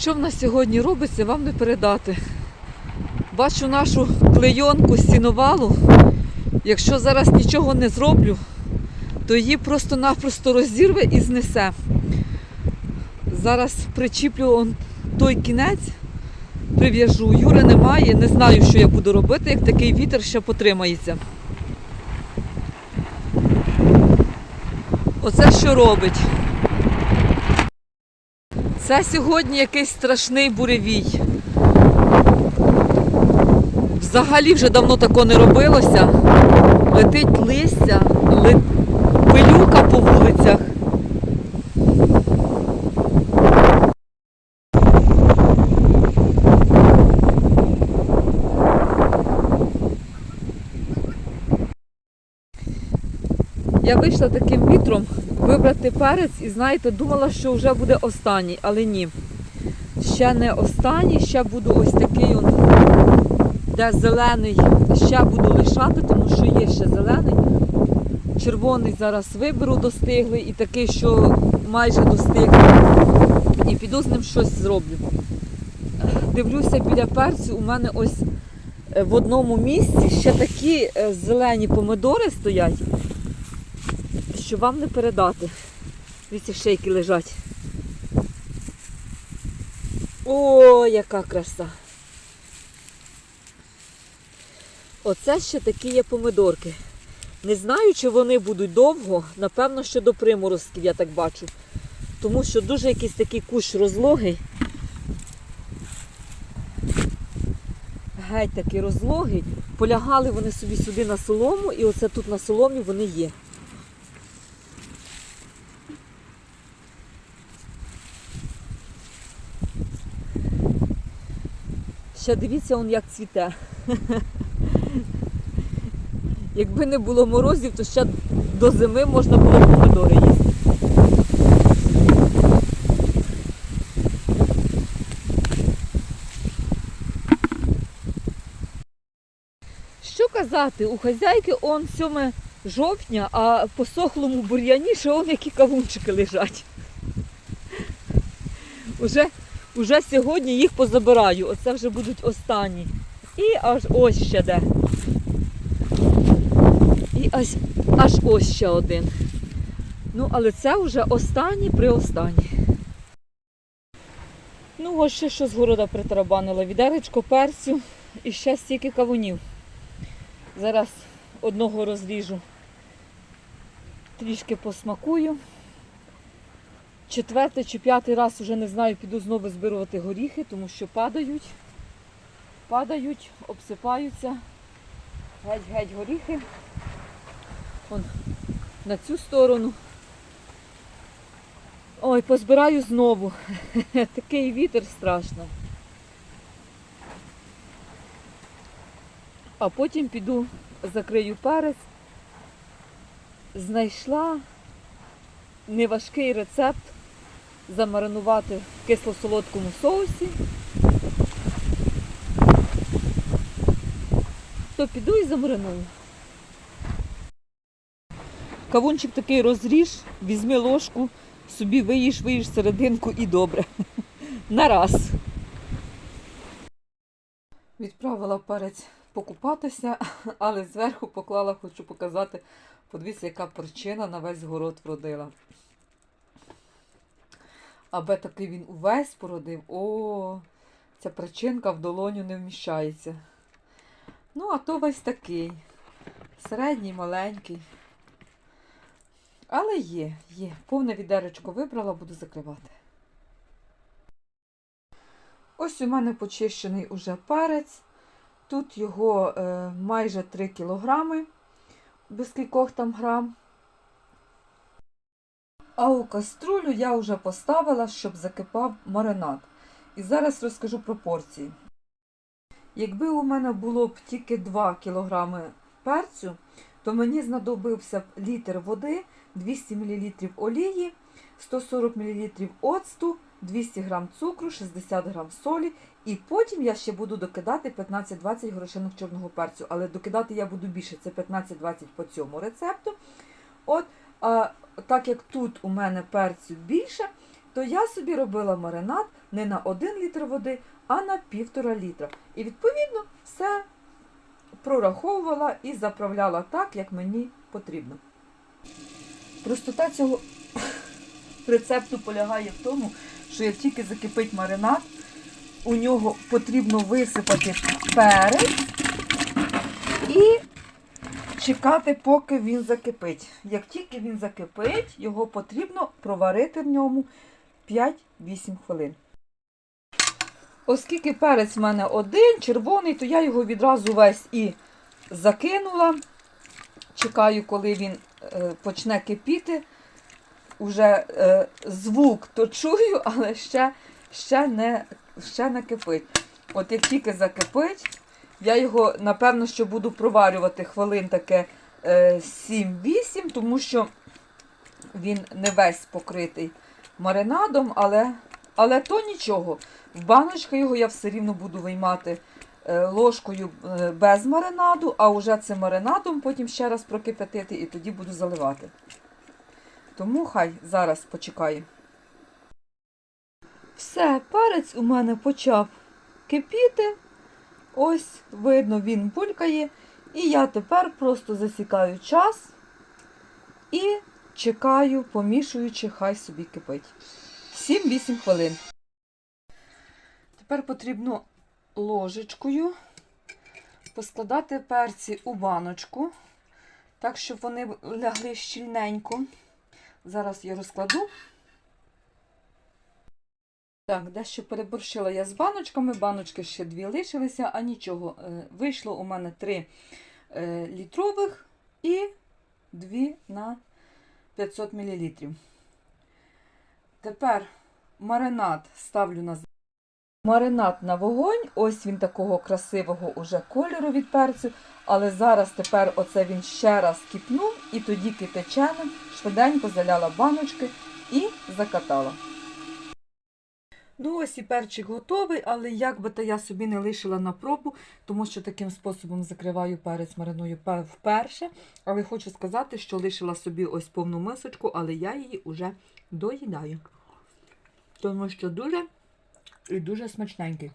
Що в нас сьогодні робиться, вам не передати. Бачу нашу клейонку з. Якщо зараз нічого не зроблю, то її просто-напросто розірве і знесе. Зараз причіплю он той кінець, прив'яжу. Юри немає, не знаю, що я буду робити, як такий вітер ще потримається. Оце що робить. Це сьогодні якийсь страшний буревій. Взагалі вже давно тако не робилося. Летить листя, ли... Я вийшла таким вітром вибрати перець і знаєте, думала, що вже буде останній, але ні. Ще не останній, ще буду ось такий, он, де зелений, ще буду лишати, тому що є ще зелений. Червоний зараз виберу достиглий і такий, що майже достиглий. І піду з ним щось зроблю. Дивлюся біля перцю, у мене ось е, в одному місці ще такі е, зелені помидори стоять що вам не передати. Дивіться, шейки лежать. О, яка краса! Оце ще такі є помидорки. Не знаю, чи вони будуть довго, напевно, що до приморозків, я так бачу. Тому що дуже якийсь такий кущ розлогий. Геть такий розлогий. Полягали вони собі сюди на солому, і оце тут на соломі вони є. Ще дивіться, он як цвіте. Якби не було морозів, то ще до зими можна було помидори їсти. Що казати, у хазяйки он 7 жовтня, а по сохлому бур'яні ще он які кавунчики лежать. Уже Уже сьогодні їх позабираю. Оце вже будуть останні. І аж ось ще де. І аж, аж ось ще один. Ну, але це вже останні при останні. Ну, ось ще що з города притарабанила. Відеречко перцю і ще стільки кавунів. Зараз одного розріжу. Трішки посмакую. Четвертий чи п'ятий раз вже не знаю, піду знову збирувати горіхи, тому що падають, падають, обсипаються. Геть-геть горіхи. Вон на цю сторону. Ой, позбираю знову. Такий вітер страшно. А потім піду, закрию перець. Знайшла неважкий рецепт замаринувати в кисло-солодкому соусі. То піду і замариную. Кавунчик такий розріж, візьми ложку, собі виїж, виїж серединку і добре. На раз. Відправила перець покупатися, але зверху поклала, хочу показати, подивіться, яка причина на весь город вродила. Аби такий він увесь породив, о, ця причинка в долоню не вміщається. Ну, а то весь такий. Середній, маленький. Але є, є. Повне відеречко вибрала, буду закривати. Ось у мене почищений уже перець. Тут його е, майже 3 кілограми, без кількох там грам. А у каструлю я вже поставила, щоб закипав маринад. І зараз розкажу пропорції. Якби у мене було б тільки 2 кг перцю, то мені знадобився б літр води, 200 мл олії, 140 мл оцту, 200 г цукру, 60 г солі. І потім я ще буду докидати 15-20 горошинок чорного перцю. Але докидати я буду більше, це 15-20 по цьому рецепту. От, а так як тут у мене перцю більше, то я собі робила маринад не на 1 літр води, а на півтора літра. І відповідно все прораховувала і заправляла так, як мені потрібно. Простота цього рецепту полягає в тому, що як тільки закипить маринад, у нього потрібно висипати перець чекати, поки він закипить. Як тільки він закипить, його потрібно проварити в ньому 5-8 хвилин. Оскільки перець в мене один, червоний, то я його відразу весь і закинула. Чекаю, коли він е, почне кипіти. Уже е, звук то чую, але ще, ще, не, ще не кипить. От як тільки закипить, я його, напевно, що буду проварювати хвилин таке е, 7-8, тому що він не весь покритий маринадом, але, але то нічого. В баночки його я все рівно буду виймати е, ложкою е, без маринаду, а вже цим маринадом потім ще раз прокипятити і тоді буду заливати. Тому хай зараз почекає. Все, перець у мене почав кипіти. Ось, видно, він булькає. І я тепер просто засікаю час і чекаю, помішуючи, хай собі кипить. 7-8 хвилин. Тепер потрібно ложечкою поскладати перці у баночку, так, щоб вони лягли щільненько. Зараз я розкладу. Так, дещо переборщила я з баночками. Баночки ще дві лишилися, а нічого. Е, Вийшло у мене три е, літрових і дві на 500 мл. Тепер маринад ставлю на Маринад на вогонь, ось він такого красивого уже кольору від перцю, але зараз тепер оце він ще раз кипнув і тоді кипяченим швиденько заляла баночки і закатала. Ну ось і перчик готовий, але як би то я собі не лишила на пробу, тому що таким способом закриваю перець мариную вперше. Але хочу сказати, що лишила собі ось повну мисочку, але я її вже доїдаю. Тому що дуже і дуже смачненький.